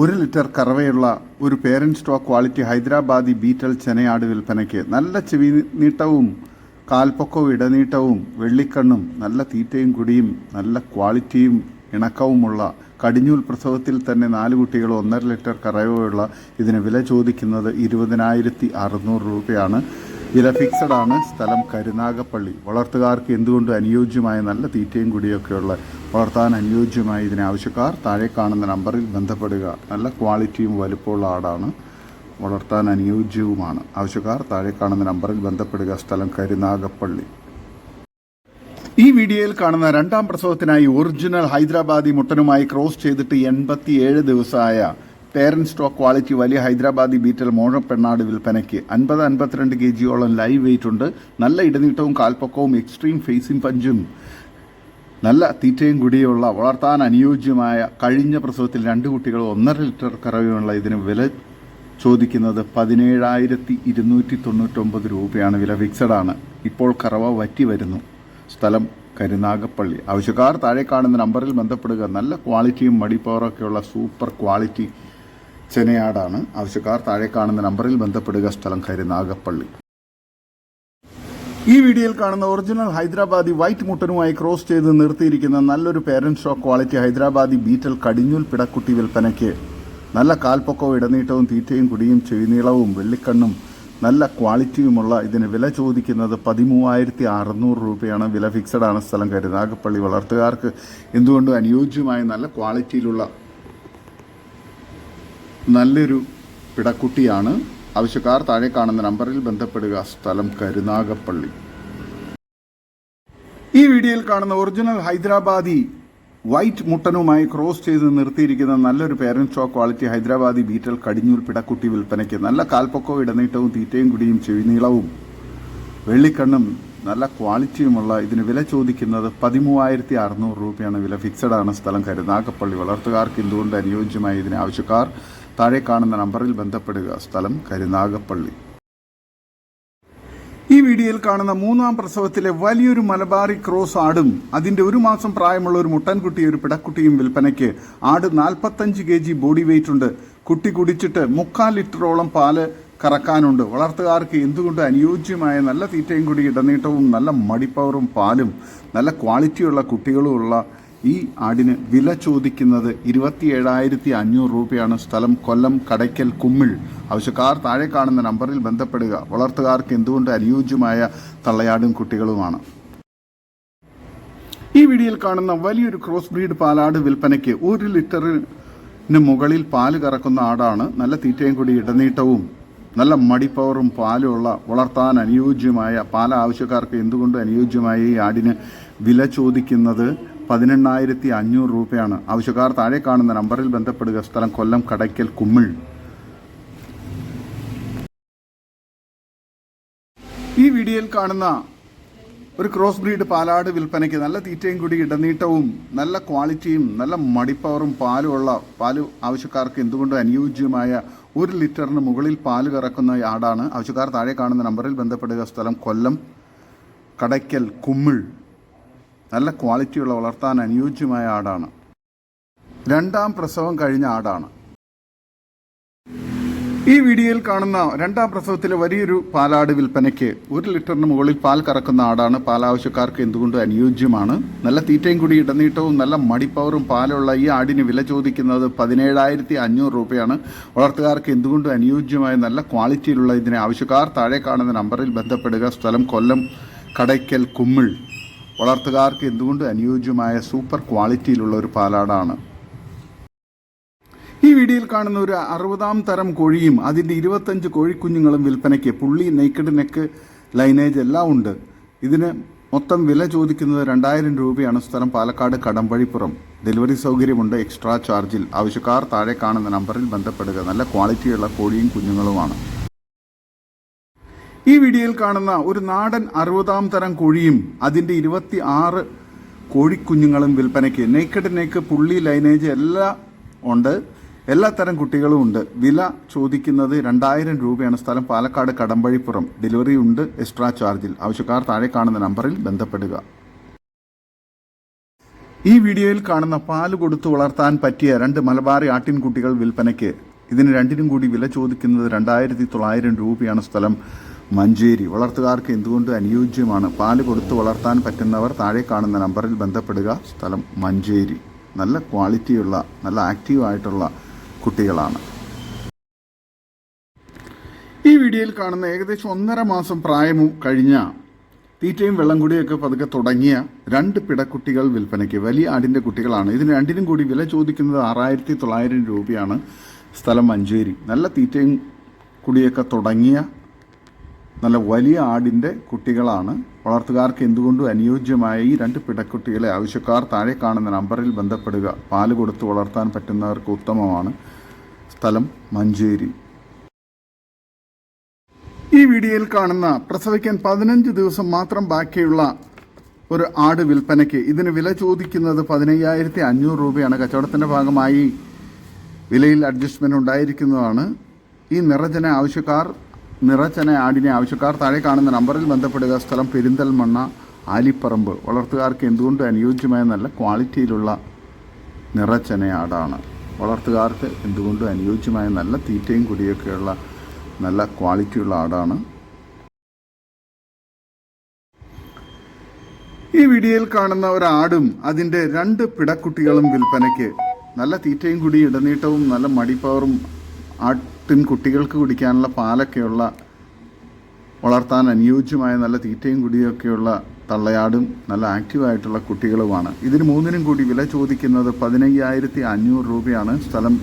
ഒരു ലിറ്റർ കറവയുള്ള ഒരു പേരൻ സ്റ്റോക്ക് ക്വാളിറ്റി ഹൈദരാബാദി ബീറ്റൽ ചെനയാട് വിൽപ്പനയ്ക്ക് നല്ല ചെവി നീട്ടവും കാൽപ്പൊക്കവും ഇടനീട്ടവും വെള്ളിക്കണ്ണും നല്ല തീറ്റയും കുടിയും നല്ല ക്വാളിറ്റിയും ഇണക്കവുമുള്ള കടിഞ്ഞൂൽ പ്രസവത്തിൽ തന്നെ നാല് കുട്ടികൾ ഒന്നര ലിറ്റർ കറവയുള്ള ഇതിന് വില ചോദിക്കുന്നത് ഇരുപതിനായിരത്തി അറുന്നൂറ് രൂപയാണ്. വില ഫിക്സഡ് ആണ്. സ്ഥലം കരുനാഗപ്പള്ളി. വളർത്തുകാർക്ക് എന്തുകൊണ്ടും അനുയോജ്യമായ നല്ല തീറ്റയും കൂടിയൊക്കെയുള്ള വളർത്താൻ അനുയോജ്യമായ ഇതിന് ആവശ്യക്കാർ താഴെ കാണുന്ന നമ്പറിൽ ബന്ധപ്പെടുക. നല്ല ക്വാളിറ്റിയും വലുപ്പമുള്ള ആടാണ്. വളർത്താൻ അനുയോജ്യവുമാണ്. ആവശ്യക്കാർ താഴെ കാണുന്ന നമ്പറിൽ ബന്ധപ്പെടുക. സ്ഥലം കരുനാഗപ്പള്ളി. ഈ വീഡിയോയിൽ കാണുന്ന രണ്ടാം പ്രസവത്തിനായി ഒറിജിനൽ ഹൈദരാബാദി മുട്ടനുമായി ക്രോസ് ചെയ്തിട്ട് എൺപത്തിയേഴ് ദിവസമായ പേരന്റ് സ്റ്റോക്ക് ക്വാളിറ്റി വലിയ ഹൈദരാബാദി ബീറ്റൽ മോഴപ്പെണ്ണാട് വിൽപ്പനയ്ക്ക് അൻപത് അൻപത്തിരണ്ട് കെ ജിയോളം ലൈവ് വെയിറ്റ് ഉണ്ട്. നല്ല ഇടനീട്ടവും കാൽപ്പൊക്കവും എക്സ്ട്രീം ഫേസിംഗ് പഞ്ചും. നല്ല തീറ്റയും കുടിയുള്ള വളർത്താൻ അനുയോജ്യമായ കഴിഞ്ഞ പ്രസവത്തിൽ രണ്ട് കുട്ടികൾ ഒന്നര ലിറ്റർ കറവയുള്ള ഇതിന് വില ചോദിക്കുന്നത് പതിനേഴായിരത്തി ഇരുന്നൂറ്റി തൊണ്ണൂറ്റൊമ്പത് രൂപയാണ്. വില ഫിക്സഡ് ആണ്. ഇപ്പോൾ കറവ വറ്റി വരുന്നു. സ്ഥലം കരുനാഗപ്പള്ളി. ആവശ്യക്കാർ താഴെ കാണുന്ന നമ്പറിൽ ബന്ധപ്പെടുക. നല്ല ക്വാളിറ്റിയും മടിപ്പവറൊക്കെയുള്ള സൂപ്പർ ക്വാളിറ്റി ചെനയാടാണ് ആവശ്യക്കാർ താഴെ കാണുന്ന നമ്പറിൽ ബന്ധപ്പെടുക. സ്ഥലം കയറി നാഗപ്പള്ളി. ഈ വീഡിയോയിൽ കാണുന്ന ഒറിജിനൽ ഹൈദരാബാദി വൈറ്റ് മുട്ടനുമായി ക്രോസ് ചെയ്ത് നിർത്തിയിരിക്കുന്ന നല്ലൊരു parents show quality Hyderabadi Beetal കടിഞ്ഞൂൽ പിടക്കുട്ടി വിൽപ്പനയ്ക്ക് നല്ല കാൽപ്പൊക്കവും ഇടനീട്ടവും തീറ്റയും കുടിയും ചെവിനീളവും വെള്ളിക്കണ്ണും നല്ല ക്വാളിറ്റിയുമുള്ള ഇതിന് വില ചോദിക്കുന്നത് പതിമൂവായിരത്തി അറുന്നൂറ് രൂപയാണ്. വില ഫിക്സഡ് ആണ്. സ്ഥലം കരുനാഗപ്പള്ളി വളർത്തുകാർക്ക് എന്തുകൊണ്ടും അനുയോജ്യമായ നല്ല ക്വാളിറ്റിയിലുള്ള നല്ലൊരു പിടക്കുട്ടിയാണ്. ആവശ്യക്കാർ താഴെ കാണുന്ന നമ്പറിൽ ബന്ധപ്പെടുക. സ്ഥലം കരുനാഗപ്പള്ളി. ഈ വീഡിയോയിൽ കാണുന്ന ഒറിജിനൽ ഹൈദരാബാദി വൈറ്റ് മുട്ടനുമായി ക്രോസ് ചെയ്ത് നിർത്തിയിരിക്കുന്ന നല്ലൊരു parent show quality Hyderabadi Beetal കടിഞ്ഞൂൽ പിടക്കുട്ടി വിൽപ്പനയ്ക്ക് നല്ല കാൽപ്പൊക്കവും ഇടനീട്ടവും തീറ്റയും കുടിയും ചെവിനീളവും വെള്ളിക്കണ്ണും നല്ല ക്വാളിറ്റിയുമുള്ള ഇതിന് വില ചോദിക്കുന്നത് പതിമൂവായിരത്തി അറുന്നൂറ് രൂപയാണ്. വില ഫിക്സഡ് ആണ്. സ്ഥലം കരുനാഗപ്പള്ളി. വളർത്തുകാർക്ക് എന്തുകൊണ്ട് അനുയോജ്യമായ ഇതിന് ആവശ്യക്കാർ താഴെ കാണുന്ന നമ്പറിൽ ബന്ധപ്പെടുക. സ്ഥലം കരുനാഗപ്പള്ളി. ഈ വീഡിയോയിൽ കാണുന്ന മൂന്നാം പ്രസവത്തിലെ വലിയൊരു മലബാറി ക്രോസ് ആടും അതിന്റെ ഒരു മാസം പ്രായമുള്ള ഒരു മുട്ടൻകുട്ടി ഒരു പിടക്കുട്ടിയും വിൽപ്പനയ്ക്ക് ആട് നാൽപ്പത്തഞ്ച് കെ ജി ബോഡി വെയിറ്റ് ഉണ്ട്. കുട്ടി കുടിച്ചിട്ട് മുക്കാൽ ലിറ്ററോളം പാൽ കറക്കാനുണ്ട്. വളർത്തുകാർക്ക് എന്തുകൊണ്ട് അനുയോജ്യമായ നല്ല തീറ്റയും കൂടി ഇടനീട്ടവും നല്ല മടിപ്പവറും പാലും നല്ല ക്വാളിറ്റിയുള്ള കുട്ടികളുമുള്ള ഈ ആടിന് വില ചോദിക്കുന്നത് ഇരുപത്തി ഏഴായിരത്തി അഞ്ഞൂറ് രൂപയാണ്. സ്ഥലം കൊല്ലം കടയ്ക്കൽ കുമ്മിൾ. ആവശ്യക്കാർ താഴെ കാണുന്ന നമ്പറിൽ ബന്ധപ്പെടുക. വളർത്തുകാർക്ക് എന്തുകൊണ്ട് അനുയോജ്യമായ തള്ളയാടും കുട്ടികളുമാണ്. ഈ വീഡിയോയിൽ കാണുന്ന വലിയൊരു ക്രോസ് ബ്രീഡ് പാലാട് വിൽപ്പനയ്ക്ക് ഒരു ലിറ്ററിന് മുകളിൽ പാൽ കറക്കുന്ന ആടാണ് നല്ല തീറ്റയും കൂടി ഇടനീട്ടവും നല്ല മടിപ്പവറും പാലുമുള്ള വളർത്താൻ അനുയോജ്യമായ പാല ആവശ്യക്കാർക്ക് എന്തുകൊണ്ട് അനുയോജ്യമായ ഈ ആടിന് വില ചോദിക്കുന്നത്? പതിനെണ്ണായിരത്തി അഞ്ഞൂറ് രൂപയാണ്. ആവശ്യക്കാർ താഴെ കാണുന്ന നമ്പറിൽ ബന്ധപ്പെടുക. സ്ഥലം കൊല്ലം കടയ്ക്കൽ കുമ്മിൾ. ഈ വീഡിയോയിൽ കാണുന്ന ഒരു ക്രോസ് ബ്രീഡ് പാലാട് വിൽപ്പനയ്ക്ക് നല്ല തീറ്റയും കൂടി ഇടനീട്ടവും നല്ല ക്വാളിറ്റിയും നല്ല മടിപ്പവറും പാലുമുള്ള പാൽ ആവശ്യക്കാർക്ക് എന്തുകൊണ്ടും അനുയോജ്യമായ ഒരു ലിറ്ററിന് മുകളിൽ പാൽ കറക്കുന്ന ആടാണ്. ആവശ്യക്കാർ താഴെ കാണുന്ന നമ്പറിൽ ബന്ധപ്പെടുക. സ്ഥലം കൊല്ലം കടയ്ക്കൽ കുമ്മിൾ. നല്ല ക്വാളിറ്റിയുള്ള വളർത്താൻ അനുയോജ്യമായ ആടാണ്. രണ്ടാം പ്രസവം കഴിഞ്ഞ ആടാണ്. ഈ വീഡിയോയിൽ കാണുന്ന രണ്ടാം പ്രസവത്തിലെ വലിയൊരു പാലാട് വിൽപ്പനയ്ക്ക് ഒരു ലിറ്ററിന് മുകളിൽ പാൽ കറക്കുന്ന ആടാണ്. പാലാവശ്യക്കാർക്ക് എന്തുകൊണ്ട് അനുയോജ്യമാണ്? നല്ല തീറ്റയും കൂടി ഇടനീട്ടവും നല്ല മടിപ്പവറും പാലുള്ള ഈ ആടിന് വില ചോദിക്കുന്നത് പതിനേഴായിരത്തി അഞ്ഞൂറ് രൂപയാണ്. വളർത്തുകാർക്ക് എന്തുകൊണ്ട് അനുയോജ്യമായ നല്ല ക്വാളിറ്റിയിലുള്ള ഇതിനെ ആവശ്യക്കാർ താഴെ കാണുന്ന നമ്പറിൽ ബന്ധപ്പെടുക. സ്ഥലം കൊല്ലം കടയ്ക്കൽ കുമ്മിൾ. വളർത്തുകാർക്ക് എന്തുകൊണ്ട് അനുയോജ്യമായ സൂപ്പർ ക്വാളിറ്റിയിലുള്ള ഒരു പാലാടാണ്? ഈ വീഡിയോയിൽ കാണുന്ന ഒരു അറുപതാം തരം കോഴിയും അതിന്റെ ഇരുപത്തഞ്ച് കോഴിക്കുഞ്ഞുങ്ങളും വിൽപ്പനയ്ക്ക് പുള്ളി നെയ്ക്കഡ് നെക്ക് ലൈനേജ് എല്ലാം ഉണ്ട്. ഇതിന് മൊത്തം വില ചോദിക്കുന്നത് രണ്ടായിരം രൂപയാണ്. സ്ഥലം പാലക്കാട് കടമ്പഴിപ്പുറം. ഡെലിവറി സൗകര്യമുണ്ട്. എക്സ്ട്രാ ചാർജിൽ ആവശ്യക്കാർ താഴെ കാണുന്ന നമ്പറിൽ ബന്ധപ്പെടുക. നല്ല ക്വാളിറ്റിയുള്ള കോഴിയും കുഞ്ഞുങ്ങളുമാണ്. ഈ വീഡിയോയിൽ കാണുന്ന ഒരു നാടൻ അറുപതാം തരം കോഴിയും അതിന്റെ ഇരുപത്തി ആറ് കോഴിക്കുഞ്ഞുങ്ങളും വിൽപ്പനയ്ക്ക് നേക്കഡ് നേക്ക് പുള്ളി ലൈനേജ് എല്ലാം ഉണ്ട്. എല്ലാ തരം കുട്ടികളും ഉണ്ട്. വില ചോദിക്കുന്നത് രണ്ടായിരം രൂപയാണ്. സ്ഥലം പാലക്കാട് കടമ്പഴിപ്പുറം. ഡെലിവറി ഉണ്ട്. എക്സ്ട്രാ ചാർജിൽ ആവശ്യക്കാർ താഴെ കാണുന്ന നമ്പറിൽ ബന്ധപ്പെടുക. ഈ വീഡിയോയിൽ കാണുന്ന പാൽ കൊടുത്തു വളർത്താൻ പറ്റിയ രണ്ട് മലബാറി ആട്ടിൻകുട്ടികൾ വിൽപ്പനയ്ക്ക് ഇതിന് രണ്ടിനും കൂടി വില ചോദിക്കുന്നത് രണ്ടായിരത്തി തൊള്ളായിരം രൂപയാണ് സ്ഥലം. മഞ്ചേരി. വളർത്തുകാർക്ക് എന്തുകൊണ്ട് അനുയോജ്യമാണ്? പാൽ കൊടുത്തു വളർത്താൻ പറ്റുന്നവർ താഴെ കാണുന്ന നമ്പറിൽ ബന്ധപ്പെടുക. സ്ഥലം മഞ്ചേരി. നല്ല ക്വാളിറ്റിയുള്ള നല്ല ആക്റ്റീവായിട്ടുള്ള കുട്ടികളാണ്. ഈ വീഡിയോയിൽ കാണുന്ന ഏകദേശം ഒന്നര മാസം പ്രായമു കഴിഞ്ഞ തീറ്റയും വെള്ളം കൂടിയൊക്കെ പതുക്കെ തുടങ്ങിയ രണ്ട് പിടക്കുട്ടികൾ വിൽപ്പനയ്ക്ക് വലിയ ആടിന്റെ കുട്ടികളാണ്. ഇതിന് രണ്ടിനും കൂടി വില ചോദിക്കുന്നത് ആറായിരത്തി തൊള്ളായിരം രൂപയാണ്. സ്ഥലം മഞ്ചേരി. നല്ല തീറ്റയും കുടിയൊക്കെ തുടങ്ങിയ നല്ല വലിയ ആടിന്റെ കുട്ടികളാണ്. വളർത്തുകാർക്ക് എന്തുകൊണ്ടും അനുയോജ്യമായ ഈ രണ്ട് പിടക്കുട്ടികളെ ആവശ്യക്കാർ താഴെ കാണുന്ന നമ്പറിൽ ബന്ധപ്പെടുക. പാൽ കൊടുത്ത് വളർത്താൻ പറ്റുന്നവർക്ക് ഉത്തമമാണ്. സ്ഥലം മഞ്ചേരി. ഈ വീഡിയോയിൽ കാണുന്ന പ്രസവിക്കാൻ പതിനഞ്ച് ദിവസം മാത്രം ബാക്കിയുള്ള ഒരു ആട് വിൽപ്പനയ്ക്ക് ഇതിന് വില ചോദിക്കുന്നത് പതിനയ്യായിരത്തി അഞ്ഞൂറ് രൂപയാണ്. കച്ചവടത്തിന്റെ ഭാഗമായി വിലയിൽ അഡ്ജസ്റ്റ്മെന്റ് ഉണ്ടായിരിക്കുന്നതാണ്. ഈ നിറജന ആവശ്യക്കാർ നിറച്ചന ആടിനെ ആവശ്യക്കാർ താഴെ കാണുന്ന നമ്പറിൽ ബന്ധപ്പെടുക. സ്ഥലം പെരിന്തൽമണ്ണ ആലിപ്പറമ്പ്. വളർത്തുകാർക്ക് എന്തുകൊണ്ട് അനുയോജ്യമായ നല്ല ക്വാളിറ്റിയിലുള്ള നിറച്ചന ആടാണ്? വളർത്തുകാർക്ക് എന്തുകൊണ്ടും അനുയോജ്യമായ നല്ല തീറ്റയും കുടിയൊക്കെയുള്ള നല്ല ക്വാളിറ്റിയുള്ള ആടാണ്? ഈ വീഡിയോയിൽ കാണുന്ന ഒരാടും അതിന്റെ രണ്ട് പിടക്കുട്ടികളും വിൽപ്പനയ്ക്ക്. നല്ല തീറ്റയും കൂടി ഇടനീട്ടവും നല്ല മടിപ്പവറും ആട്ടിൻ കുട്ടികൾക്ക് കുടിക്കാനുള്ള പാലൊക്കെയുള്ള വളർത്താൻ അനുയോജ്യമായ നല്ല തീറ്റയും കുടിയൊക്കെയുള്ള തള്ളയാടും നല്ല ആക്റ്റീവായിട്ടുള്ള കുട്ടികളുമാണ്. ഇതിന് മൂന്നിനും കൂടി വില ചോദിക്കുന്നത് പതിനയ്യായിരത്തി അഞ്ഞൂറ് രൂപയാണ്. സ്ഥലം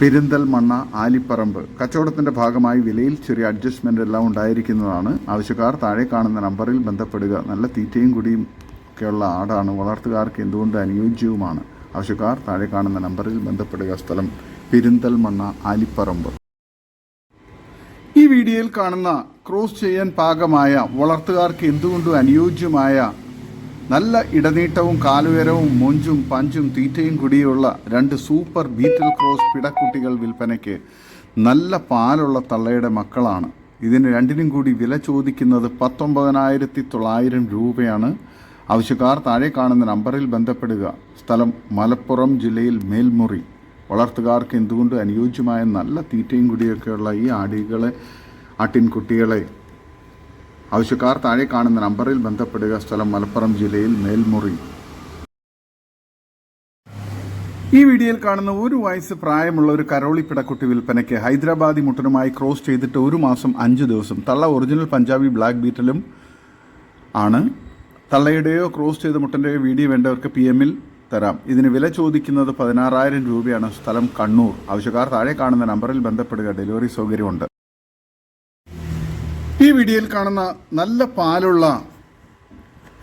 പെരിന്തൽമണ്ണ ആലിപ്പറമ്പ്. കച്ചവടത്തിന്റെ ഭാഗമായി വിലയിൽ ചെറിയ അഡ്ജസ്റ്റ്മെന്റ് എല്ലാം ഉണ്ടായിരിക്കുന്നതാണ്. ആവശ്യക്കാർ താഴെ കാണുന്ന നമ്പറിൽ ബന്ധപ്പെടുക. നല്ല തീറ്റയും കുടിയും ഒക്കെയുള്ള ആടാണ്. വളർത്തുകാർക്ക് എന്തുകൊണ്ട് അനുയോജ്യവുമാണ്? ആവശ്യക്കാർ താഴെ കാണുന്ന നമ്പറിൽ ബന്ധപ്പെടുക. സ്ഥലം പെരിന്തൽമണ്ണ ആലിപ്പറമ്പ്. ഈ വീഡിയോയിൽ കാണുന്ന ക്രോസ് ചെയ്യാൻ പാകമായ വളർത്തുകാർക്ക് എന്തുകൊണ്ടും അനുയോജ്യമായ നല്ല ഇടനീട്ടവും കാലുയരവും മൊഞ്ചും പഞ്ചും തീറ്റയും കൂടിയുള്ള രണ്ട് സൂപ്പർ ബീറ്റൽ ക്രോസ് പിടക്കുട്ടികൾ വിൽപ്പനയ്ക്ക് നല്ല പാലുള്ള തള്ളയുടെ മക്കളാണ്. ഇതിന് രണ്ടിനും കൂടി വില ചോദിക്കുന്നത് പത്തൊമ്പതിനായിരത്തി തൊള്ളായിരം രൂപയാണ്. ആവശ്യക്കാർ താഴെ കാണുന്ന നമ്പറിൽ ബന്ധപ്പെടുക. സ്ഥലം മലപ്പുറം ജില്ലയിൽ മേൽമുറി. വളർത്തുകാർക്ക് എന്തുകൊണ്ട് അനുയോജ്യമായ നല്ല തീറ്റയും കുടിയൊക്കെയുള്ള ഈ ആടികളെ ആട്ടിൻകുട്ടികളെ ആവശ്യക്കാർ താഴെ കാണുന്ന നമ്പറിൽ ബന്ധപ്പെടുക. സ്ഥലം മലപ്പുറം ജില്ലയിൽ മേൽമുറി. ഈ വീഡിയോയിൽ കാണുന്ന ഒരു വയസ്സ് പ്രായമുള്ള ഒരു കരോളി പിടക്കുട്ടി വിൽപ്പനയ്ക്ക് ഹൈദരാബാദി മുട്ടനുമായി ക്രോസ് ചെയ്തിട്ട് ഒരു മാസം അഞ്ച് ദിവസം. തള്ള ഒറിജിനൽ പഞ്ചാബി ബ്ലാക്ക് ബീറ്റലും ആണ്. തള്ളയുടെയോ ക്രോസ് ചെയ്ത മുട്ടന്റെയോ വീഡിയോ വേണ്ടവർക്ക് പി എമ്മിൽ തരാം. ഇതിന് വില ചോദിക്കുന്നത് പതിനാറായിരം രൂപയാണ്. സ്ഥലം കണ്ണൂർ. ആവശ്യക്കാർ താഴെ കാണുന്ന നമ്പറിൽ ബന്ധപ്പെടുക. ഡെലിവറി സൗകര്യമുണ്ട്. ഈ വീഡിയോയിൽ കാണുന്ന നല്ല പാലുള്ള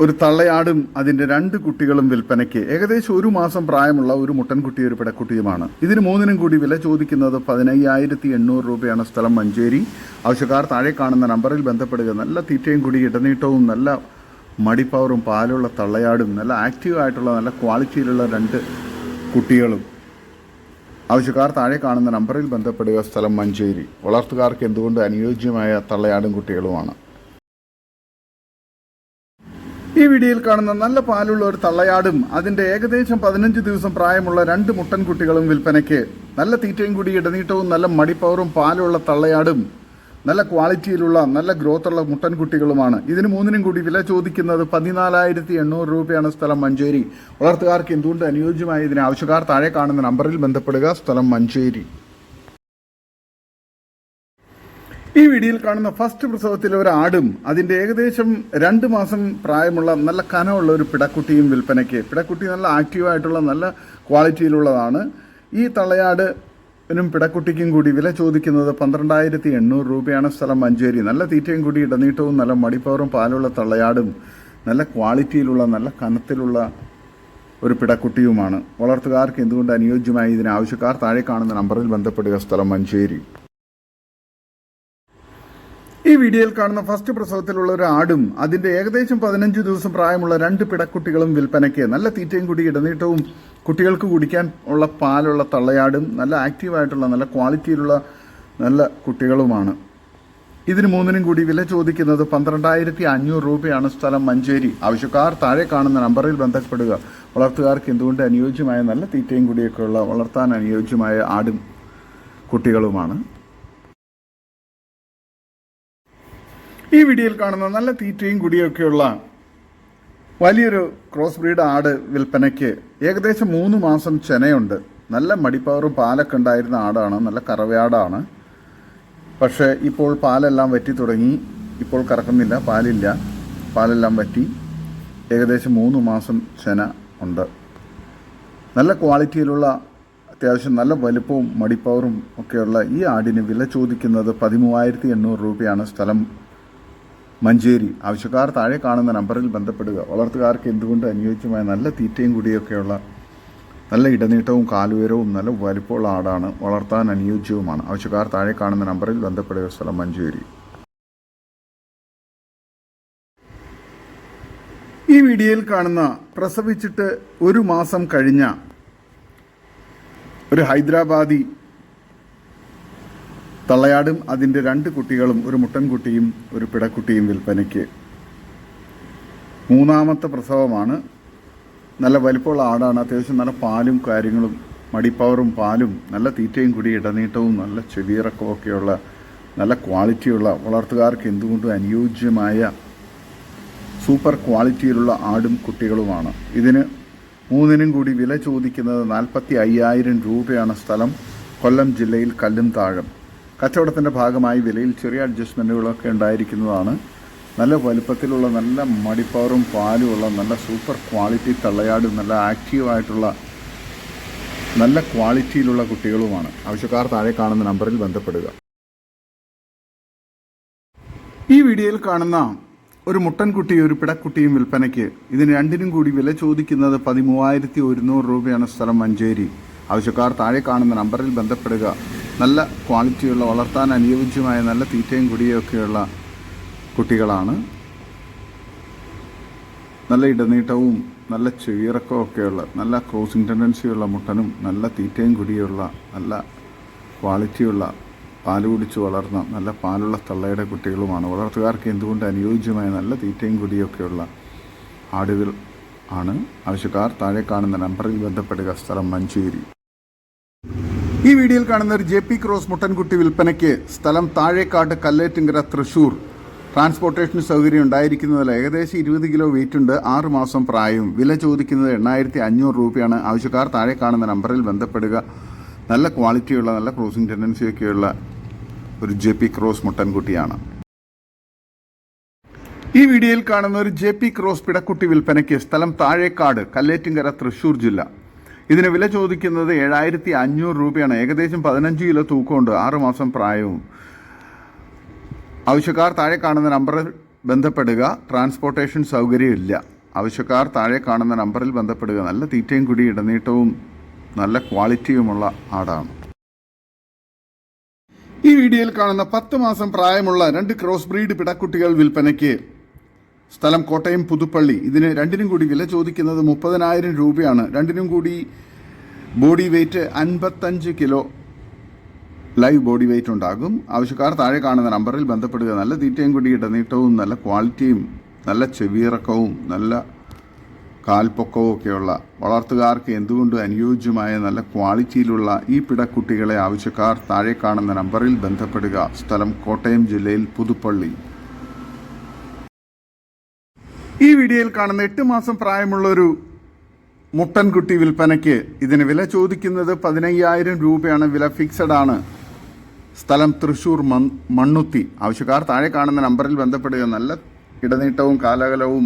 ഒരു തള്ളയാടും അതിന്റെ രണ്ട് കുട്ടികളും വിൽപ്പനയ്ക്ക് ഏകദേശം ഒരു മാസം പ്രായമുള്ള ഒരു മുട്ടൻകുട്ടി ഒരു പിടക്കുട്ടിയുമാണ് ഇതിന് മൂന്നിനും കൂടി വില ചോദിക്കുന്നത് പതിനയ്യായിരത്തി എണ്ണൂറ് രൂപയാണ്. സ്ഥലം മഞ്ചേരി. ആവശ്യക്കാർ താഴെ കാണുന്ന നമ്പറിൽ ബന്ധപ്പെടുക. നല്ല തീറ്റയും കൂടി ഇടനീട്ടവും നല്ല മടിപ്പവറും പാലുള്ള തള്ളയാടും നല്ല ആക്റ്റീവ് ആയിട്ടുള്ള നല്ല ക്വാളിറ്റിയിലുള്ള രണ്ട് കുട്ടികളും. ആവശ്യക്കാർ താഴെ കാണുന്ന നമ്പറിൽ ബന്ധപ്പെടുക സ്ഥലം മഞ്ചേരി. വളർത്തുകാർക്ക് എന്തുകൊണ്ട് അനുയോജ്യമായ തള്ളയാടും കുട്ടികളുമാണ്? ഈ വീഡിയോയിൽ കാണുന്ന നല്ല പാലുള്ള ഒരു തള്ളയാടും അതിന്റെ ഏകദേശം പതിനഞ്ച് ദിവസം പ്രായമുള്ള രണ്ട് മുട്ടൻ കുട്ടികളും വിൽപ്പനയ്ക്ക്. നല്ല തീറ്റയും കൂടി ഇടനീട്ടവും നല്ല മടിപ്പവറും പാലുള്ള തള്ളയാടും നല്ല ക്വാളിറ്റിയിലുള്ള നല്ല ഗ്രോത്തുള്ള മുട്ടൻ കുട്ടികളുമാണ്. ഇതിന് മൂന്നിനും കൂടി വില ചോദിക്കുന്നത് പതിനാലായിരത്തി എണ്ണൂറ് രൂപയാണ് സ്ഥലം മഞ്ചേരി. വളർത്തുകാർക്ക് എന്തുകൊണ്ട് അനുയോജ്യമായ ഇതിന് ആവശ്യക്കാർ താഴെ കാണുന്ന നമ്പറിൽ ബന്ധപ്പെടുക. സ്ഥലം മഞ്ചേരി. ഈ വീഡിയോയിൽ കാണുന്ന ഫസ്റ്റ് പ്രസവത്തിലെ ഒരു ആടും അതിന്റെ ഏകദേശം രണ്ട് മാസം പ്രായമുള്ള നല്ല കനമുള്ള ഒരു പിടക്കുട്ടിയും വിൽപ്പനയ്ക്ക്. പിടക്കുട്ടി നല്ല ആക്റ്റീവായിട്ടുള്ള നല്ല ക്വാളിറ്റിയിലുള്ളതാണ് ഈ തള്ളയാട് നും പിടക്കുട്ടിക്കും കൂടി വില ചോദിക്കുന്നത് പന്ത്രണ്ടായിരത്തി എണ്ണൂറ് രൂപയാണ് സ്ഥലം മഞ്ചേരി. നല്ല തീറ്റയും കൂടി ഇടനീട്ടവും നല്ല മടിപ്പവറും പാലുള്ള തള്ളയാടും നല്ല ക്വാളിറ്റിയിലുള്ള നല്ല കനത്തിലുള്ള ഒരു പിടക്കുട്ടിയുമാണ്. വളർത്തുകാർക്ക് എന്തുകൊണ്ട് അനുയോജ്യമായി ഇതിന് ആവശ്യക്കാർ താഴെ കാണുന്ന നമ്പറിൽ ബന്ധപ്പെടുക സ്ഥലം മഞ്ചേരി. ഈ വീഡിയോയിൽ കാണുന്ന ഫസ്റ്റ് പ്രസവത്തിലുള്ള ഒരു ആടും അതിന്റെ ഏകദേശം പതിനഞ്ച് ദിവസം പ്രായമുള്ള രണ്ട് പിടക്കുട്ടികളും വിൽപ്പനയ്ക്ക് നല്ല തീറ്റയും കൂടി ഇടനീട്ടവും കുട്ടികൾക്ക് കുടിക്കാൻ ഉള്ള പാലുള്ള തള്ളയാടും നല്ല ആക്റ്റീവായിട്ടുള്ള നല്ല ക്വാളിറ്റിയിലുള്ള നല്ല കുട്ടികളുമാണ്. ഇതിന് മൂന്നിനും കൂടി വില ചോദിക്കുന്നത് പന്ത്രണ്ടായിരത്തി അഞ്ഞൂറ് രൂപയാണ് സ്ഥലം മഞ്ചേരി. ആവശ്യക്കാർ താഴെ കാണുന്ന നമ്പറിൽ ബന്ധപ്പെടുക. വളർത്തുകാർക്ക് എന്തുകൊണ്ട് അനുയോജ്യമായ നല്ല തീറ്റയും കൂടിയൊക്കെയുള്ള വളർത്താൻ അനുയോജ്യമായ ആടും കുട്ടികളുമാണ്. ഈ വീഡിയോയിൽ കാണുന്ന നല്ല തീറ്റയും കുടിയൊക്കെയുള്ള വലിയൊരു ക്രോസ് ബ്രീഡ് ആട് വിൽപ്പനയ്ക്ക് ഏകദേശം മൂന്ന് മാസം ചെനയുണ്ട്. നല്ല മടിപ്പവറും പാലൊക്കെ ഉണ്ടായിരുന്ന ആടാണ്. നല്ല കറവയാടാണ്. പക്ഷേ ഇപ്പോൾ പാലെല്ലാം വറ്റി തുടങ്ങി. ഇപ്പോൾ കറക്കുന്നില്ല പാലില്ല. പാലെല്ലാം വറ്റി. ഏകദേശം മൂന്ന് മാസം ചെന ഉണ്ട്. നല്ല ക്വാളിറ്റിയിലുള്ള അത്യാവശ്യം നല്ല വലുപ്പവും മടിപ്പവറും ഒക്കെയുള്ള ഈ ആടിന് വില ചോദിക്കുന്നത് പതിമൂവായിരത്തി എണ്ണൂറ് രൂപയാണ് സ്ഥലം. മഞ്ചേരി. ആവശ്യക്കാർ താഴെ കാണുന്ന നമ്പറിൽ ബന്ധപ്പെടുക. വളർത്തുകാർക്ക് എന്തുകൊണ്ട് അനുയോജ്യമായ നല്ല തീറ്റയും കൂടിയൊക്കെയുള്ള നല്ല ഇടനീട്ടവും കാലുയരവും നല്ല വലിപ്പമുള്ള ആടാണ് വളർത്താൻ അനുയോജ്യവുമാണ്. ആവശ്യക്കാർ താഴെ കാണുന്ന നമ്പറിൽ ബന്ധപ്പെടുക. സ്ഥലം മഞ്ചേരി. ഈ വീഡിയോയിൽ കാണുന്ന പ്രസവിച്ചിട്ട് ഒരു മാസം കഴിഞ്ഞ ഒരു ഹൈദരാബാദി തള്ളയാടും അതിന്റെ രണ്ട് കുട്ടികളും ഒരു മുട്ടൻകുട്ടിയും ഒരു പിടക്കുട്ടിയും വിൽപ്പനയ്ക്ക്. മൂന്നാമത്തെ പ്രസവമാണ്. നല്ല വലിപ്പമുള്ള ആടാണ്. അത്യാവശ്യം നല്ല പാലും കാര്യങ്ങളും മടിപ്പവറും പാലും നല്ല തീറ്റയും കൂടി ഇടനീട്ടവും നല്ല ചെവിയിറക്കവും ഒക്കെയുള്ള നല്ല ക്വാളിറ്റിയുള്ള വളർത്തുകാർക്ക് എന്തുകൊണ്ടും അനുയോജ്യമായ സൂപ്പർ ക്വാളിറ്റിയിലുള്ള ആടും കുട്ടികളുമാണ്. ഇതിന് മൂന്നിനും കൂടി വില ചോദിക്കുന്നത് നാൽപ്പത്തി അയ്യായിരം രൂപയാണ് സ്ഥലം. കൊല്ലം ജില്ലയിൽ കല്ലും താഴം. കച്ചവടത്തിന്റെ ഭാഗമായി വിലയിൽ ചെറിയ അഡ്ജസ്റ്റ്മെന്റുകളൊക്കെ ഉണ്ടായിരിക്കുന്നതാണ്. നല്ല വലുപ്പത്തിലുള്ള നല്ല മടിപ്പവറും പാലുമുള്ള നല്ല സൂപ്പർ ക്വാളിറ്റി തള്ളയാടും നല്ല ആക്റ്റീവായിട്ടുള്ള നല്ല ക്വാളിറ്റിയിലുള്ള കുട്ടികളുമാണ്. ആവശ്യക്കാർ താഴെ കാണുന്ന നമ്പറിൽ ബന്ധപ്പെടുക. ഈ വീഡിയോയിൽ കാണുന്ന ഒരു മുട്ടൻകുട്ടിയും ഒരു പിടക്കുട്ടിയും വിൽപ്പനയ്ക്ക് ഇതിന് രണ്ടിനും കൂടി വില ചോദിക്കുന്നത് പതിമൂവായിരത്തി ഒരുന്നൂറ് രൂപയാണ് സ്ഥലം മഞ്ചേരി. ആവശ്യക്കാർ താഴെ കാണുന്ന നമ്പറിൽ ബന്ധപ്പെടുക. നല്ല ക്വാളിറ്റിയുള്ള വളർത്താൻ അനുയോജ്യമായ നല്ല തീറ്റയും കുടിയൊക്കെയുള്ള കുട്ടികളാണ്. നല്ല ഇടനീട്ടവും നല്ല ചെവിയിറക്കവും ഒക്കെയുള്ള നല്ല ക്രോസിംഗ് ടെൻഡൻസിയുള്ള മുട്ടനും നല്ല തീറ്റയും കുടിയുള്ള നല്ല ക്വാളിറ്റിയുള്ള പാൽ കുടിച്ച് വളർന്ന നല്ല പാലുള്ള തള്ളയുടെ കുട്ടികളുമാണ്. വളർത്തുകാർക്ക് എന്തുകൊണ്ട് അനുയോജ്യമായ നല്ല തീറ്റയും കുടിയൊക്കെയുള്ള ആടുകൾ ആണ്? ആവശ്യക്കാർ താഴെ കാണുന്ന നമ്പറിൽ ബന്ധപ്പെടുക. സ്ഥലം മഞ്ചേരി. ഈ വീഡിയോയിൽ കാണുന്ന ഒരു ജെ പി ക്രോസ് മുട്ടൻകുട്ടി വിൽപ്പനയ്ക്ക് സ്ഥലം താഴേക്കാട് കല്ലേറ്റിങ്കര തൃശൂർ. ട്രാൻസ്പോർട്ടേഷൻ സൗകര്യം ഉണ്ടായിരിക്കുന്നതിൽ ഏകദേശം ഇരുപത് കിലോ വെയിറ്റ് ഉണ്ട്. ആറ് മാസം പ്രായവും വില ചോദിക്കുന്നത് എണ്ണായിരത്തി അഞ്ഞൂറ് രൂപയാണ്. ആവശ്യക്കാർ താഴെ കാണുന്ന നമ്പറിൽ ബന്ധപ്പെടുക. നല്ല ക്വാളിറ്റിയുള്ള നല്ല ക്രോസിംഗ് ടെൻഡൻസിയൊക്കെയുള്ള ഒരു ജെ പി ക്രോസ് മുട്ടൻകുട്ടിയാണ്. ഈ വീഡിയോയിൽ കാണുന്ന ഒരു ജെ പി ക്രോസ് പിടക്കുട്ടി വിൽപ്പനയ്ക്ക് സ്ഥലം താഴേക്കാട് കല്ലേറ്റിങ്കര തൃശൂർ ജില്ല. ഇതിന് വില ചോദിക്കുന്നത് ഏഴായിരത്തി അഞ്ഞൂറ് രൂപയാണ്. ഏകദേശം പതിനഞ്ച് കിലോ തൂക്കമുണ്ട്. ആറുമാസം പ്രായവും. ആവശ്യക്കാർ താഴെ കാണുന്ന നമ്പറിൽ ബന്ധപ്പെടുക. ട്രാൻസ്പോർട്ടേഷൻ സൗകര്യമില്ല ആവശ്യക്കാർ താഴെ കാണുന്ന നമ്പറിൽ ബന്ധപ്പെടുക. നല്ല തീറ്റയും കുടി ഇടനീട്ടവും നല്ല ക്വാളിറ്റിയുമുള്ള ആടാണ്. ഈ വീഡിയോയിൽ കാണുന്ന പത്ത് മാസം പ്രായമുള്ള രണ്ട് ക്രോസ് ബ്രീഡ് പിടക്കുട്ടികൾ വിൽപ്പനയ്ക്ക് സ്ഥലം കോട്ടയം പുതുപ്പള്ളി. ഇതിന് രണ്ടിനും കൂടി വില ചോദിക്കുന്നത് മുപ്പതിനായിരം രൂപയാണ്. രണ്ടിനും കൂടി ബോഡി വെയ്റ്റ് അൻപത്തഞ്ച് കിലോ. ലൈവ് ബോഡി വെയ്റ്റ് ഉണ്ടാകും. ആവശ്യക്കാർ താഴെ കാണുന്ന നമ്പറിൽ ബന്ധപ്പെടുക. നല്ല തീറ്റയും കൂടി ഇടനീട്ടവും നല്ല ക്വാളിറ്റിയും നല്ല ചെവിയിറക്കവും നല്ല കാൽപ്പൊക്കവും ഒക്കെയുള്ള വളർത്തുകാർക്ക് എന്തുകൊണ്ടും അനുയോജ്യമായ നല്ല ക്വാളിറ്റിയിലുള്ള ഈ പിടക്കുട്ടികളെ ആവശ്യക്കാർ താഴെ കാണുന്ന നമ്പറിൽ ബന്ധപ്പെടുക. സ്ഥലം കോട്ടയം ജില്ലയിൽ പുതുപ്പള്ളി. ഈ വീഡിയോയിൽ കാണുന്ന എട്ട് മാസം പ്രായമുള്ള ഒരു മുട്ടൻകുട്ടി വിൽപ്പനയ്ക്ക് ഇതിന് വില ചോദിക്കുന്നത് പതിനയ്യായിരം രൂപയാണ്. വില ഫിക്സഡ് ആണ്. സ്ഥലം തൃശൂർ മണ്ണുത്തി. ആവശ്യക്കാർ താഴെ കാണുന്ന നമ്പറിൽ ബന്ധപ്പെടുക. നല്ല ഇടനീട്ടവും കാലകലവും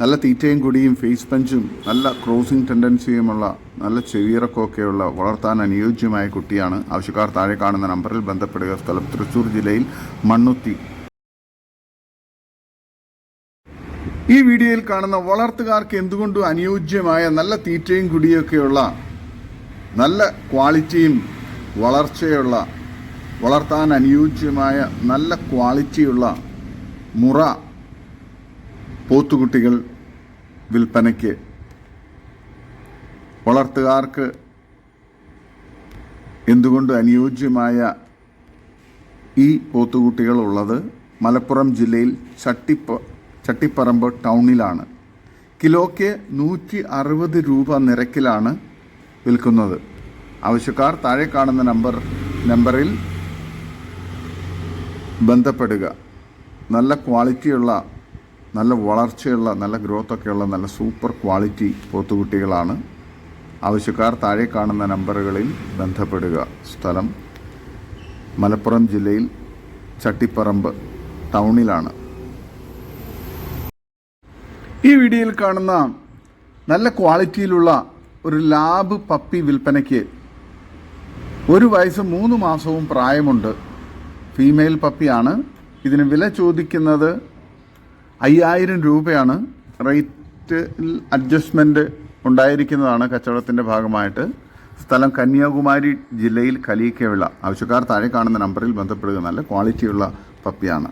നല്ല തീറ്റയും കുടിയും ഫേസ് പഞ്ചും നല്ല ക്രോസിംഗ് ടെൻഡൻസിയുമുള്ള നല്ല ചെവിയിറക്കമൊക്കെയുള്ള വളർത്താൻ അനുയോജ്യമായ കുട്ടിയാണ്. ആവശ്യക്കാർ താഴെ കാണുന്ന നമ്പറിൽ ബന്ധപ്പെടുക. സ്ഥലം തൃശ്ശൂർ ജില്ലയിൽ മണ്ണുത്തി. ഈ വീഡിയോയിൽ കാണുന്ന വളർത്തുകാർക്ക് എന്തുകൊണ്ടും അനുയോജ്യമായ നല്ല തീറ്റയും കുടിയൊക്കെയുള്ള നല്ല ക്വാളിറ്റിയും വളർച്ചയുള്ള വളർത്താൻ അനുയോജ്യമായ നല്ല ക്വാളിറ്റിയുള്ള മുറ പോത്തുകുട്ടികൾ വിൽപ്പനയ്ക്ക് വളർത്തുകാർക്ക് എന്തുകൊണ്ട് അനുയോജ്യമായ ഈ പോത്തുകുട്ടികൾ ഉള്ളത് മലപ്പുറം ജില്ലയിൽ ചട്ടിപ്പ ചട്ടിപ്പറമ്പ് ടൗണിലാണ്. കിലോയ്ക്ക് നൂറ്റി അറുപത് രൂപ നിരക്കിലാണ് വിൽക്കുന്നത്. ആവശ്യക്കാർ താഴെ കാണുന്ന നമ്പർ നമ്പറിൽ ബന്ധപ്പെടുക. നല്ല ക്വാളിറ്റിയുള്ള നല്ല വളർച്ചയുള്ള നല്ല ഗ്രോത്തൊക്കെയുള്ള നല്ല സൂപ്പർ ക്വാളിറ്റി പോത്തുകുട്ടികളാണ്. ആവശ്യക്കാർ താഴെ കാണുന്ന നമ്പറുകളിൽ ബന്ധപ്പെടുക. സ്ഥലം മലപ്പുറം ജില്ലയിൽ ചട്ടിപ്പറമ്പ് ടൗണിലാണ് ഈ വീഡിയോയിൽ കാണുന്ന നല്ല ക്വാളിറ്റിയിലുള്ള ഒരു ലാബ് പപ്പി വിൽപ്പനയ്ക്ക് ഒരു വയസ്സ് മൂന്ന് മാസവും പ്രായമുണ്ട്. ഫീമെയിൽ പപ്പിയാണ്. ഇതിന് വില ചോദിക്കുന്നത് അയ്യായിരം രൂപയാണ്. റേറ്റിൽ അഡ്ജസ്റ്റ്മെന്റ് ഉണ്ടായിരിക്കുന്നതാണ് കച്ചവടത്തിന്റെ ഭാഗമായിട്ട്. സ്ഥലം കന്യാകുമാരി ജില്ലയിൽ കലീക്കവിള ആവശ്യക്കാർ താഴെ കാണുന്ന നമ്പറിൽ ബന്ധപ്പെടുക. നല്ല ക്വാളിറ്റിയുള്ള പപ്പിയാണ്.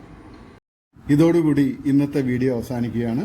ഇതോടുകൂടി ഇന്നത്തെ വീഡിയോ അവസാനിക്കുകയാണ്.